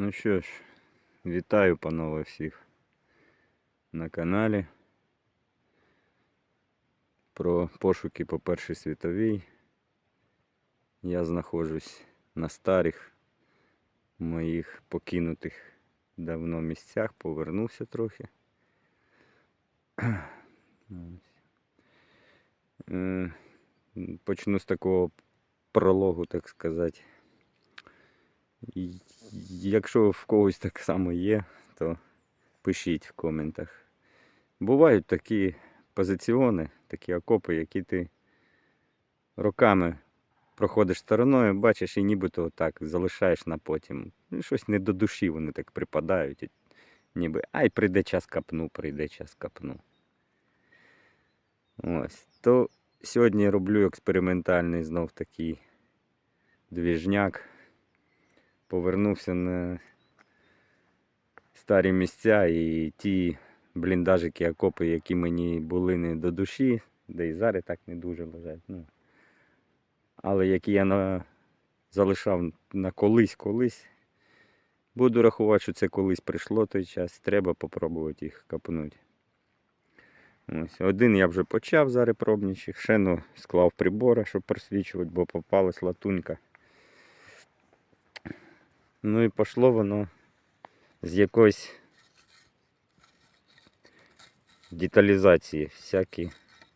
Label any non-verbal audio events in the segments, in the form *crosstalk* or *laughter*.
Ну що ж, вітаю панове всіх на каналі. Про пошуки по Першій світовій. Я знаходжусь на старих моїх покинутих давно місцях, повернувся трохи. Е, Почну з такого прологу, так сказати. Якщо в когось так само є, то пишіть в коментах. Бувають такі позиціони, такі окопи, які ти роками проходиш стороною, бачиш і нібито отак залишаєш на потім. Ну, Щось не до душі вони так припадають. Ніби ай, прийде час капну, прийде час капну. Ось. То сьогодні роблю експериментальний знов такий двіжняк повернувся на старі місця і ті бліндажики, окопи, які мені були не до душі, де і зараз так не дуже лежать. Ну. Але які я на... залишав на колись-колись, буду рахувати, що це колись прийшло той час, треба попробувати їх копнути. Ось, один я вже почав зараз пробничих, ще склав прибори, щоб просвічувати, бо попалась латунька. Ну і пішло воно з якоїсь деталізації. Всякі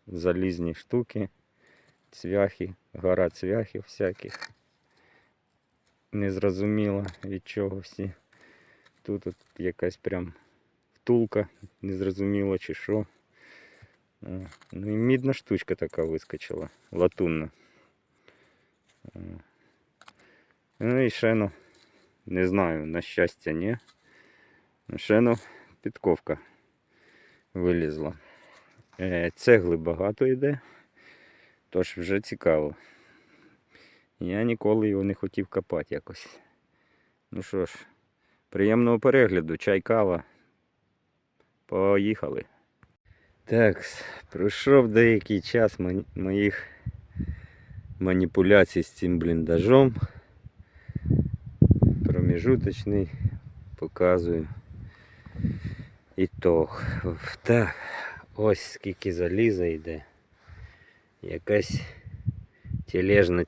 залізні штуки, цвяхи, гора цвяхів всяких. Незрозуміло від чого всі. Тут от якась прям втулка, незрозуміло чи що. О, Ну і мідна штучка така вискочила, латунна. О. Ну і ще ну. Не знаю, на щастя, ні. Ще ну, підковка вилізла. Е, цегли багато йде, тож вже цікаво. Я ніколи його не хотів копати якось. Ну що ж, приємного перегляду, чай, кава. Поїхали. Так, пройшов деякий час моїх маніпуляцій з цим бліндажом проміжуточний показую ітог. Так, ось скільки заліза йде. Якась тележна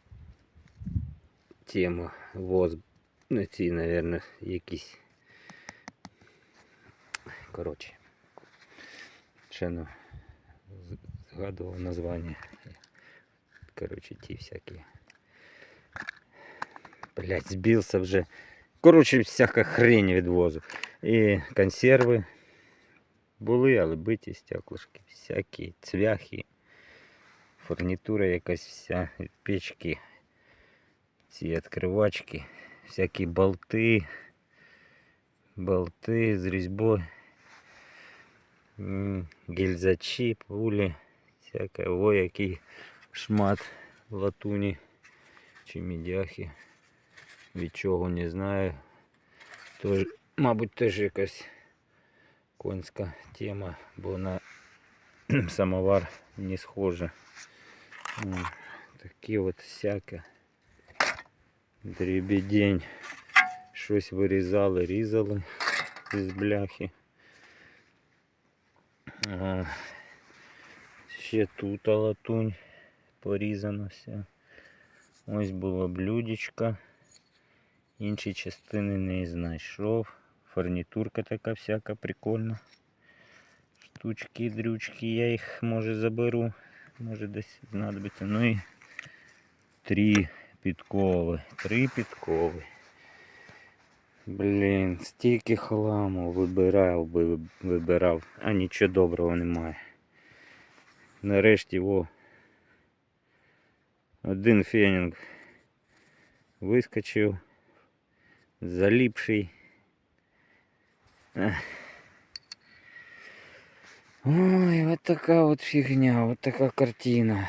тема. Воз. Ну ці, мабуть, якісь. Коротше. Ще ну, з- згадував названня. Коротше, ті всякі. Блять, збився вже. Коротше, всяка хрень від возу. І консерви були, але биті стеклышки, всякі цвяхи, фурнітура якась вся, печки, ці відкривачки, всякі болти, болти з різьбою, гільзачі, пулі, всяке, о, який шмат латуні чи мідяхи від чого не знаю. Тож, мабуть, теж якась конська тема, бо на *clears throat* самовар не схоже. М, Такі от всяке. Дрібідень. Щось вирізали, різали з бляхи. А, ще тут латунь порізана вся. Ось було блюдечко. Інші частини не знайшов. Фурнітурка така всяка прикольна. Штучки, дрючки, я їх може заберу. Може десь знадобиться. Ну і три підкови. Три підкови. Блін, стільки хламу вибирав, би- вибирав, а нічого доброго немає. Нарешті о. Один фенінг вискочив заліпший. Ой, вот така вот фігня, вот така картина.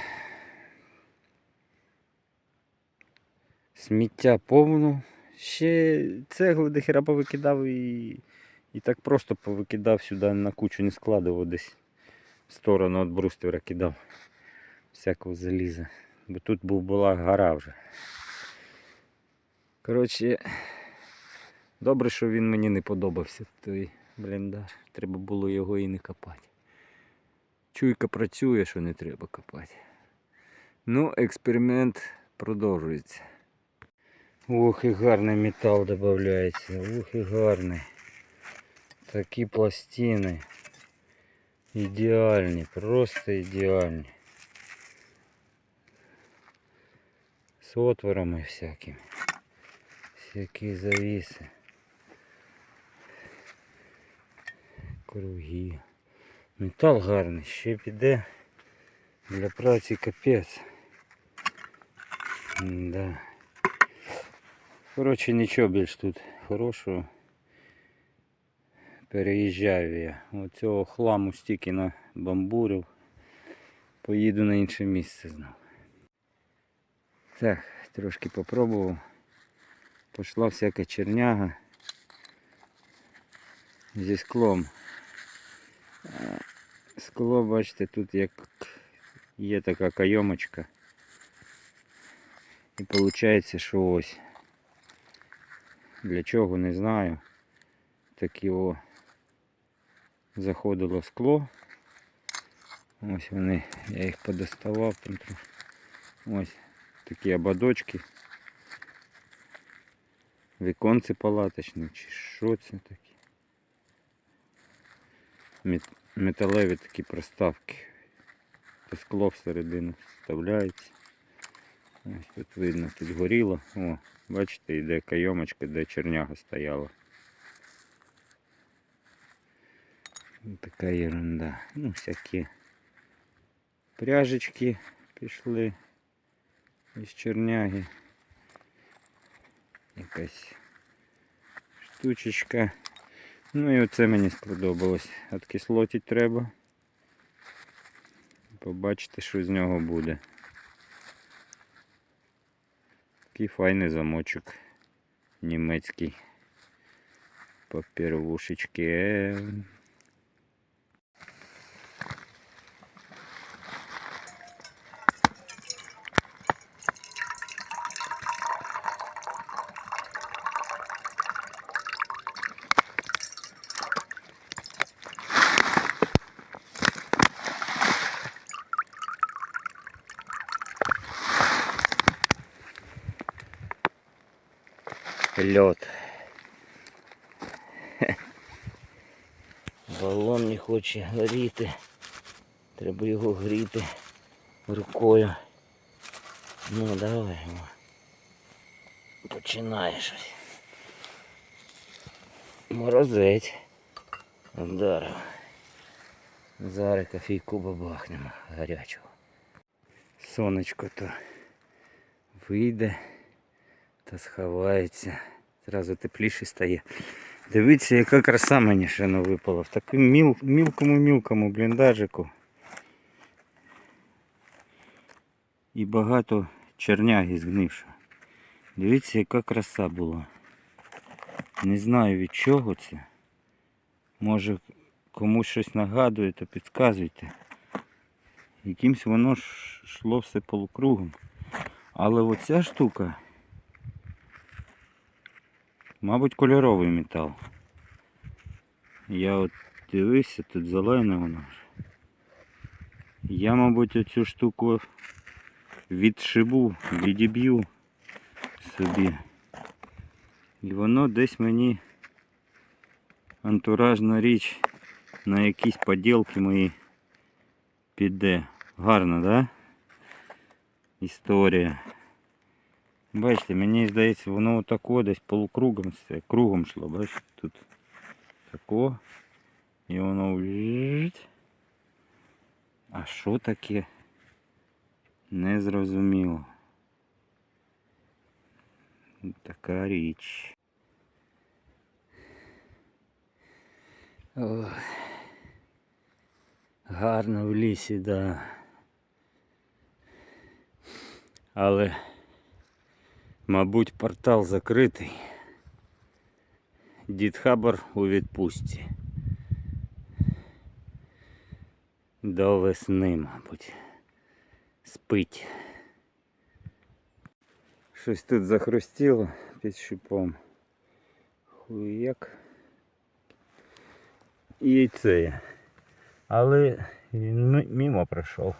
Сміття повно. Ще цегли до хера повикидав і, і так просто повикидав сюди на кучу не складував десь в сторону від бруствера кидав. Всякого заліза. Бо тут був була гора вже. Коротше, Добре, що він мені не подобався, той бліндаж. Треба було його і не копати. Чуйка працює, що не треба копати. Ну, експеримент продовжується. Ох, і гарний метал додається. Ох, і гарний. Такі пластини. Ідеальні, просто ідеальні. З отворами всякими. Всякі завіси. Круги. Метал гарний, ще піде для праці капець. Да. Коротше, нічого більш тут хорошого. Переїжджаю я. Оцього хламу стільки на бамбурив. Поїду на інше місце знову. Так, трошки попробував. Пішла всяка черняга зі склом. Скло, бачите, тут як є така кайомочка. І виходить, що ось. Для чого не знаю. Такі о заходило скло. Ось вони, я їх подоставав. Ось такі ободочки. Віконці палаточні, чи що це такі? Мет- Металеві такі проставки. Це скло всередину вставляється. Ось тут видно, тут горіло. О, бачите, йде кайомочка, де черняга стояла. Ну, Така ерунда. Ну, всякі пряжечки пішли із черняги. Якась штучечка. Ну і оце мені сподобалось. Откислотить треба. Побачите, що з нього буде. Такий файний замочок німецький. Папірвушечки. Лед. *laughs* Балон не хоче горіти. Треба його гріти рукою. Ну давай. Починає щось. Морозець. Вдарив. Зараз кофійку бабахнемо гарячого. Сонечко то вийде та сховається. Зразу тепліше стає. Дивіться, яка краса мені ще випала. В такому міл, мілкому-мілкому бліндажику. І багато черняги згнивши. Дивіться, яка краса була. Не знаю від чого це. Може комусь щось нагадує, то підказуйте. Якимсь воно йшло все полукругом. Але оця штука, мабуть, кольоровий метал. Я от дивився, тут зелене воно. Я, мабуть, оцю штуку відшибу, відіб'ю собі. І воно десь мені антуражна річ на якісь поділки мої піде. Гарно, да? Історія. Бачите, мені здається, воно отако десь полукругом все, кругом йшло, бачите, тут тако. І воно. А що таке? Не зрозуміло. Така річ. Ой. Гарно в лісі, да. Але, мабуть, портал закритий. Дід Хабар у відпустці. До весни, мабуть. Спить. Щось тут захрустіло під шипом. Як. І це. Але він мимо пройшов.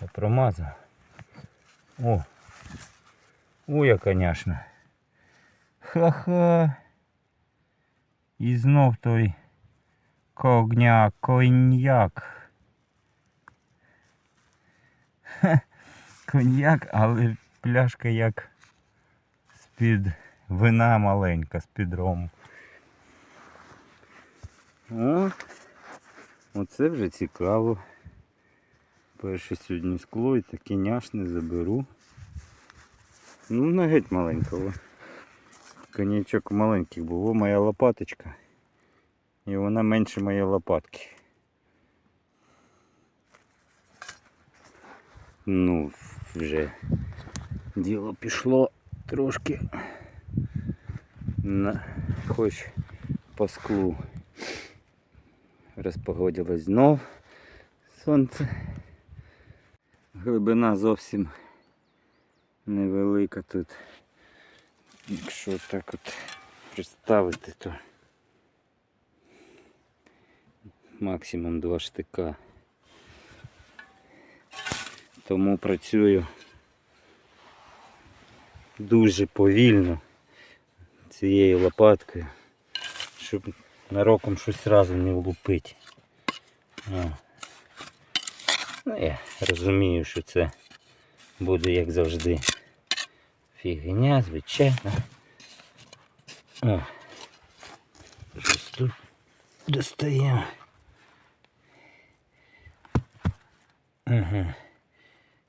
Я промазав. О. Ой, я, конечно. Ха-ха. І знов той когняк, коньяк. Хе, Коньяк, але пляшка як з-під вина маленька, з-під рому. О, оце вже цікаво. Перше сьогодні скло і таке няшне заберу. Ну, не геть маленького. Конячок маленьких був. О, моя лопаточка. І вона менше моєї лопатки. Ну, вже діло пішло трошки на хоч по склу. Розпогодилось знов сонце. Глибина зовсім невелика тут. Якщо так от представити, то максимум два штика. Тому працюю дуже повільно цією лопаткою, щоб нароком щось разу не влупити. Ну, я розумію, що це буде як завжди. Фігня, звичайно. О. Щось тут достаємо. Ага.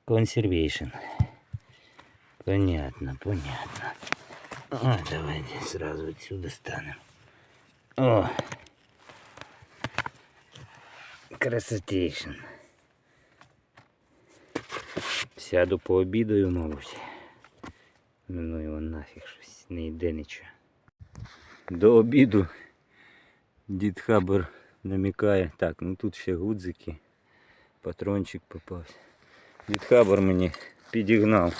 Консервейшн. Понятно, понятно. О, давайте сразу отсюда станем. О. Красотейшн. Сяду пообідаю, мабуть. Ну його нафіг щось не йде нічого. До обіду дід Хабер намікає. Так, ну тут ще гудзики. Патрончик попався. Дід Хабер мені підігнав.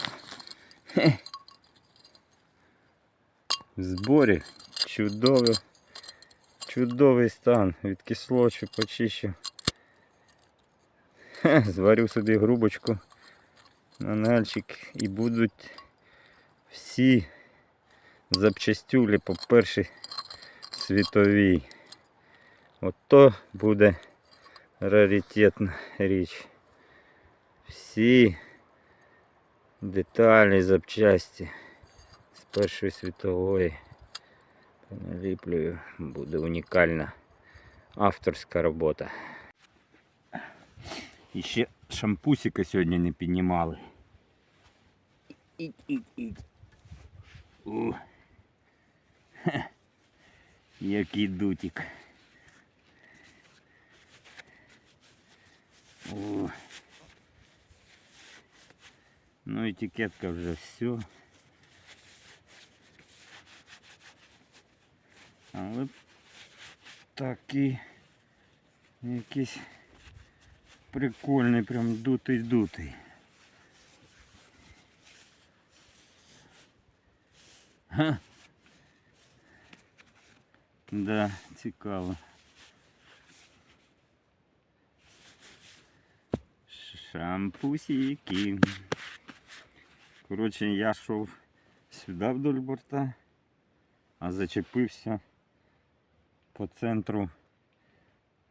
В зборі чудовий, чудовий стан. Від кислочу почищу. Хе, Зварю собі грубочку на нальчик і будуть всі запчастюлі по першій світовій. Ото буде раритетна річ. Всі деталі, запчасті з Першої світової поналіплюю. Буде унікальна авторська робота. І ще шампусика сьогодні не піднімали. І-і-і. О. *laughs* Який дутик. О. Ну етикетка вже все. Але такий якийсь прикольний, прям дутий-дутий. Ха. Да, цікаво. Шампусики. Коротше, я йшов сюди вдоль борта, а зачепився по центру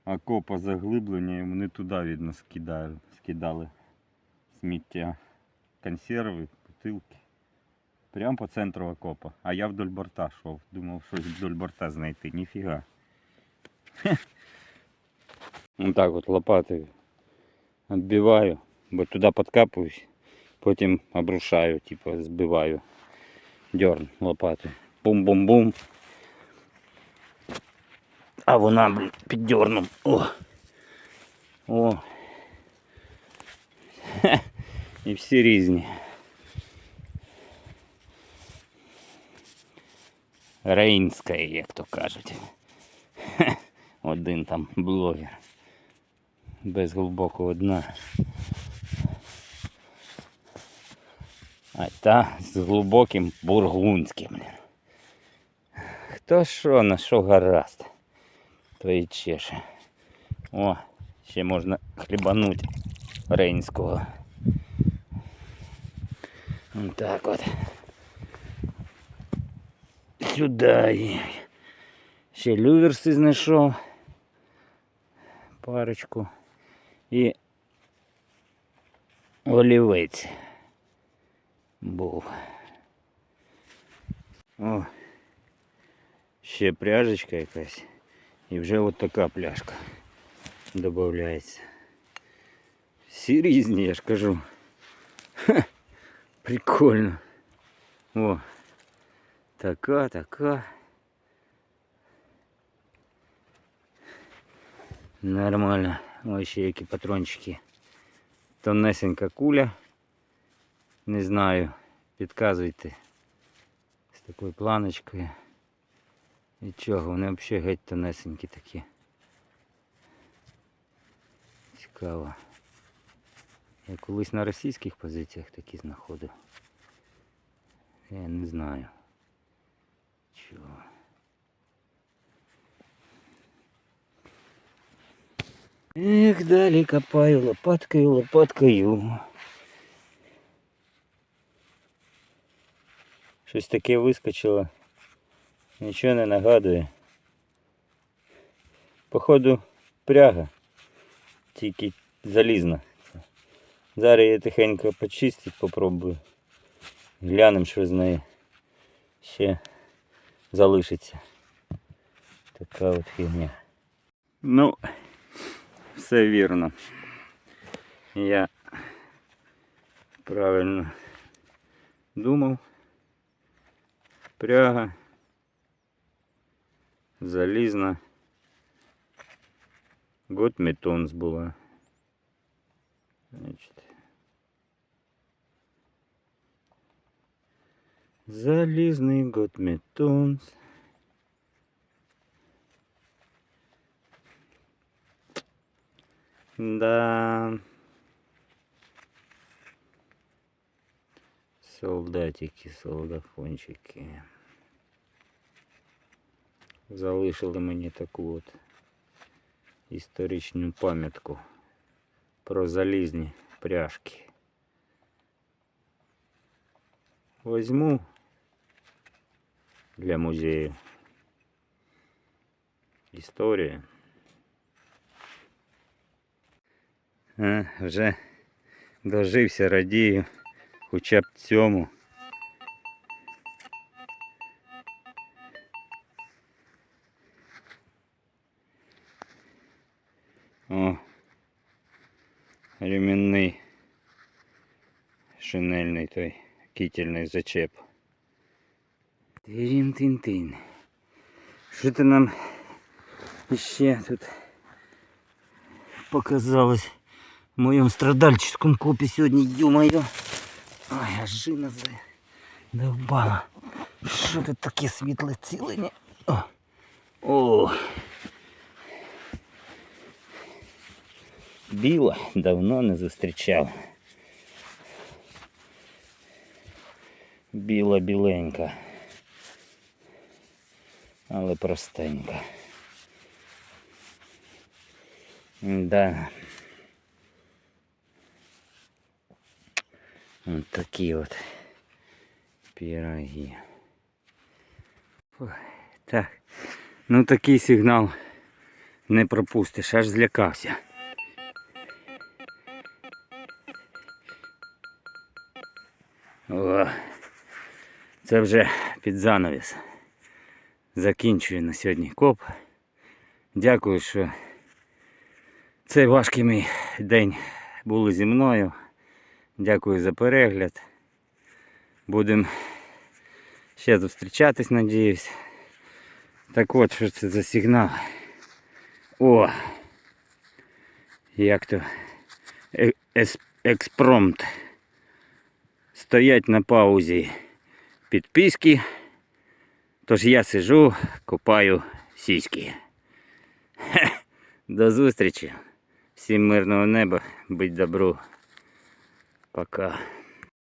окопа заглиблення і вони туди, видно, скидали, скидали сміття, консерви, бутилки. Прямо по центру окопа. А я вдоль борта йшов. Думав, щось вдоль борта знайти. Ніфіга. *laughs* Ну так от лопатою відбиваю, бо туди підкапуюсь, потім обрушаю, типу збиваю дерн лопатою. Бум-бум-бум. А вона, блін, під дерном. О! О! Хе. *laughs* І всі різні. Рейнська, як то кажуть. Один там блогер. Без глибокого дна. А та з глибоким бургундським. То що, на що гаразд? То чеше. О, ще можна хлібануть рейнського. Так от. Сюди. і Ще люверси знайшов. Парочку. І олівець був. О, ще пряжечка якась. І вже от така пляшка додається. Всі різні, я ж кажу. Ха, прикольно. О, така, така. Нормально. Ось ще які патрончики. Тонесенька куля. Не знаю. Підказуйте. З такою планочкою. І чого, вони взагалі геть тонесенькі такі. Цікаво. Я колись на російських позиціях такі знаходив. Я не знаю. Чого. Ех, далі копаю лопаткою, лопаткою. Щось таке вискочило. Нічого не нагадує. Походу пряга. Тільки залізна. Зараз я тихенько почистити попробую. Глянемо, що з неї ще залишиться. Така от фігня. Ну, все вірно. Я правильно думав. Пряга. Залізна. Год метонс була. Значить. Залізний год метонс. Да. Солдатики, солдафончики. Залишили мені таку от історичну пам'ятку про залізні пряжки. Возьму для музею. Історія. А, вже дожився, радію, хоча б цьому. О, ремінний шинельний той кительний зачеп. Тирін-тин-тин. Що ти нам ще тут показалось в моєму страдальческом копі сьогодні, ё-моё. Ой, аж жина задовбала. Що тут таке світле цілення? О. О. Біла давно не зустрічав. Біла біленька. Але простенька. Да. Такі от пироги. Так. Ну такий сигнал не пропустиш, аж злякався. О, це вже під занавіс. Закінчую на сьогодні коп. Дякую, що цей важкий мій день були зі мною. Дякую за перегляд. Будемо ще зустрічатись, надіюсь. Так от, що це за сигнал. О! Як то Е- експромт. Стоять на паузі підписки. Тож я сижу, копаю сіськи. Хе, До зустрічі. Всім мирного неба, будь добру. Пока.